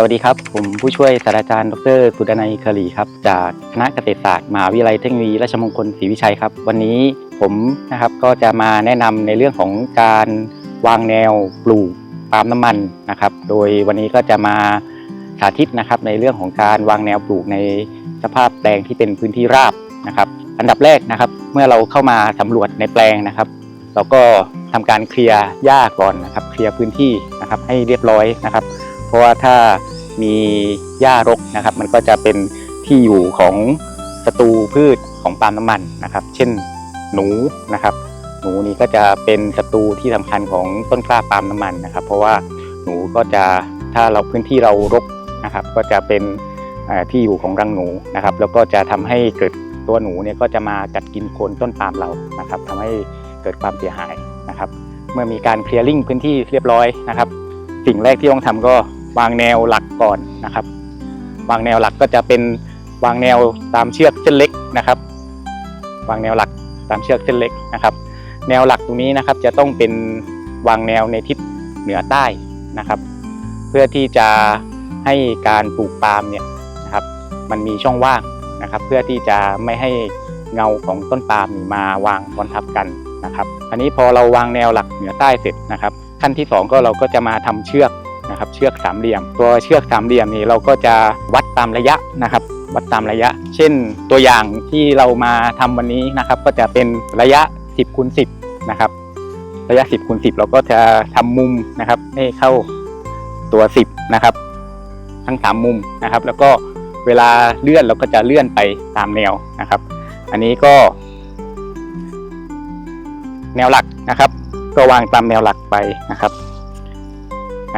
สวัสดีครับ ผมผู้ช่วยศาสตราจารย์ดรสุดนัยคลีครับจากคณะเกษตรศาสตร์มหาวิทยาลัยเทคโนโลยีราชมงคลศรีวิชัยครับ วันนี้ผมนะครับก็จะมาแนะนำในเรื่องของการวางแนวปลูกปาล์มน้ำมันนะครับ โดยวันนี้ก็จะมาสาธิตนะครับในเรื่องของการวางแนวปลูกในสภาพแปลงที่เป็นพื้นที่ราบนะครับ อันดับแรกนะครับเมื่อเราเข้ามาสำรวจในแปลงนะครับ เราก็ทำการเคลียร์หญ้าก่อนนะครับ เคลียร์พื้นที่นะครับให้เรียบร้อยนะครับ เพราะว่าถ้า มีหญ้ารกนะครับ มันก็จะเป็นที่อยู่ของศัตรูพืชของปาล์มน้ำมันนะครับ เช่นหนูนะครับ หนูนี่ก็จะเป็นศัตรูที่สำคัญของต้นกล้าปาล์มน้ำมันนะครับ เพราะว่าหนูก็จะถ้าเราพื้นที่เรารกนะครับ ก็จะเป็นที่อยู่ของรังหนูนะครับ แล้วก็จะทำให้เกิดตัวหนูเนี่ยก็จะมากัดกินโคนต้นปาล์มเรานะครับทำให้เกิดความเสียหายนะครับ เมื่อมีการเคลียร์ลิงพื้นที่เรียบร้อยนะครับ สิ่งแรกที่ต้องทำก็ วางแนวหลักก่อนนะครับ วางแนวหลักก็จะเป็นวางแนวตามเชือกเส้นเล็กนะครับ วางแนวหลักตามเชือกเส้นเล็กนะครับ แนวหลักตรงนี้นะครับจะต้องเป็นวางแนวในทิศเหนือใต้นะครับ เพื่อที่จะให้การปลูกปาล์มเนี่ยนะครับ มันมีช่องว่างนะครับ เพื่อที่จะไม่ให้เงาของต้นปาล์มนี่มาวางบนทับกันนะครับ อันนี้พอเราวางแนวหลักเหนือใต้เสร็จนะครับ ขั้นที่สองก็เราก็จะมาทำเชือก ชือกสามเหลี่ยม ตัวเชือกสามเหลี่ยมนี่เราก็จะวัดตามระยะนะครับ วัดตามระยะ เช่นตัวอย่างที่เรามาทำวันนี้นะครับ ก็จะเป็นระยะ 10คูณ10นะครับระยะ 10คูณ10 เราก็จะทำมุมนะครับให้เข้าตัว 10นะครับ ทั้งสามมุมนะครับ แล้วก็เวลาเลื่อนเราก็จะเลื่อนไปตามแนวนะครับ อันนี้ก็ แนวหลักนะครับ ก็วางตามแนวหลักไปนะครับ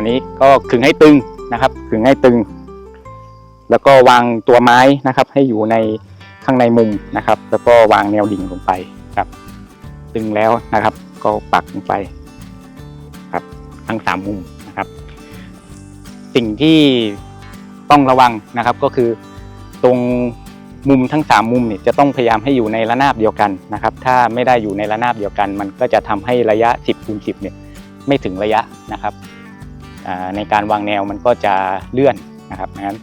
อันนี้ก็ขึงให้ตึงนะครับขึงให้ตึง แล้วก็วางตัวไม้นะครับ ให้อยู่ในข้างในมุมนะครับ แล้วก็วางแนวดิ่งลงไปครับ ตึงแล้วนะครับ ก็ปักลงไปครับ ทั้งสามมุมนะครับ สิ่งที่ต้องระวังนะครับก็คือตรงมุมทั้งสามมุมเนี่ยจะต้องพยายามให้อยู่ในระนาบเดียวกันนะครับ ถ้าไม่ได้อยู่ในระนาบเดียวกัน มันก็จะทำให้ระยะ 10คูณ10เนี่ยไม่ถึงระยะนะครับ ในการวางแนวมันก็จะเลื่อนนะครับงั้น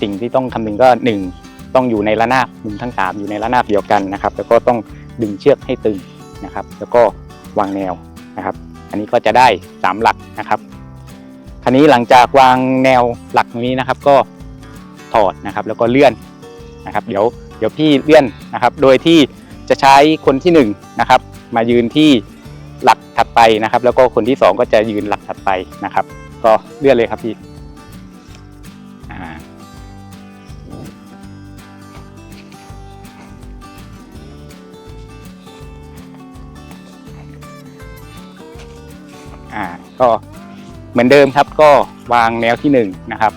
สิ่งที่ต้องคำนึงก็หนึ่งต้องอยู่ในระนาบมุมทั้งสามอยู่ในระนาบเดียวกันนะครับ แล้วก็ต้องดึงเชือกให้ตึงนะครับ แล้วก็วางแนวนะครับ อันนี้ก็จะได้สามหลักนะครับคราวนี้หลังจากวางแนวหลักตรงนี้นะครับ ก็ถอดนะครับ แล้วก็เลื่อนนะครับ เดี๋ยวเดี๋ยวพี่เลื่อนนะครับ โดยที่จะใช้คนที่หนึ่งนะครับ มายืนที่ หลักถัดไปนะครับ แล้วก็คนที่สองก็จะยืนหลักถัดไปนะครับ ก็เลื่อนเลยครับพี่อ่าก็เหมือนเดิมครับก็วางแนวที่หนึ่งนะครับ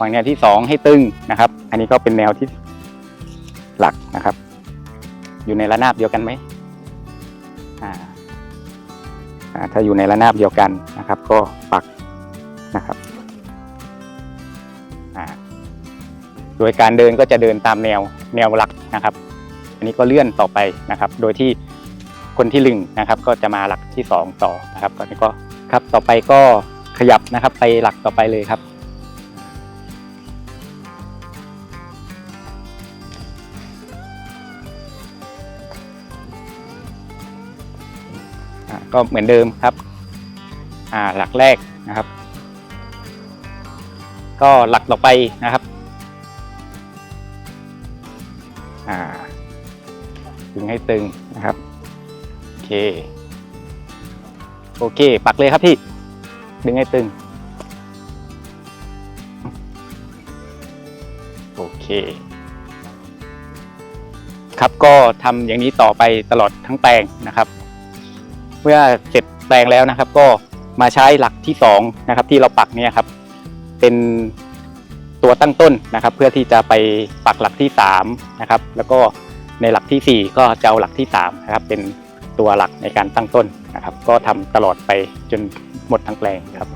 วางแนวที่สองให้ตึงนะครับ อันนี้ก็เป็นแนวที่หลักนะครับ อยู่ในระนาบเดียวกันไหมอ่า ถ้าอยู่ในระนาบเดียวกันนะครับ ก็ปักนะครับโดยการเดินก็จะเดินตามแนวแนวหลักนะครับ อันนี้ก็เลื่อนต่อไปนะครับ โดยที่คนที่หนึ่งนะครับ ก็จะมาหลักที่สองต่อนะครับก็นี้ก็ครับต่อไปก็ขยับนะครับ ไปหลักต่อไปเลยครับ ก็เหมือนเดิมครับหลักแรกนะครับ ก็หลักต่อไปนะครับอ่าดึงให้ตึงนะครับโอเคโอเค ปักเลยครับพี่ ดึงให้ตึง โอเค ครับก็ทำอย่างนี้ต่อไปตลอดทั้งแปลงนะครับ เมื่อเสร็จแปลงแล้วนะครับ ก็มาใช้หลักที่สองนะครับที่เราปักเนี่ยครับ เป็นตัวตั้งต้นนะครับ เพื่อที่จะไปปักหลักที่สามนะครับ แล้วก็ในหลักที่สี่ก็จะเอาหลักที่สามนะครับเป็นตัวหลักในการตั้งต้นนะครับ ก็ทำตลอดไปจนหมดทั้งแปลงครับ